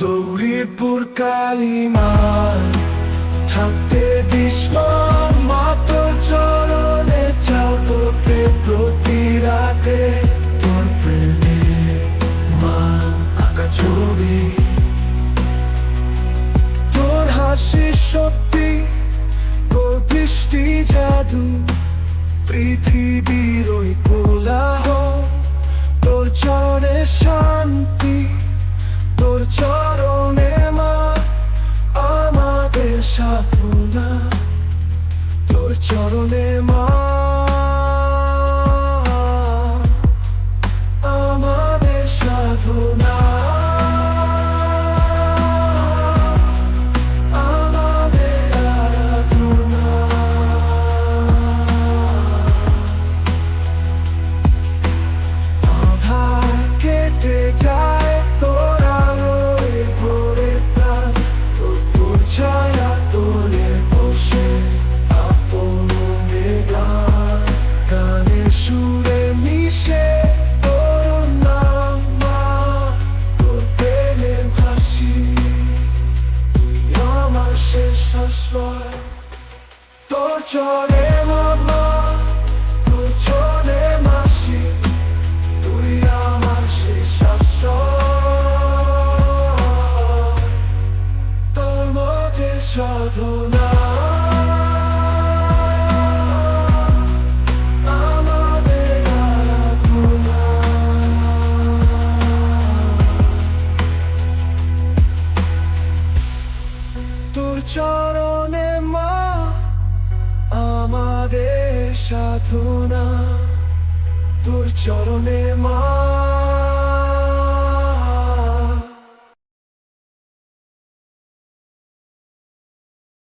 তৌরিপুর কালিমার থাকতে দিসমন মাতো চরণে চাও তোতে প্রতি রাতে। তোর প্রেমে মা আঁকা ছবি। তোর হাসি সত্যি তোর বৃষ্টি জাদু, পৃথিবীর ওই চরণে মা শেষ আশ্রয় তোর চরে মামা তোর চরে মাসি তুই আমার শেষ আশ্রয় তোর মধ্যে সাধনা চরণে মা আমাদের সাধনা। তোর চরণে মা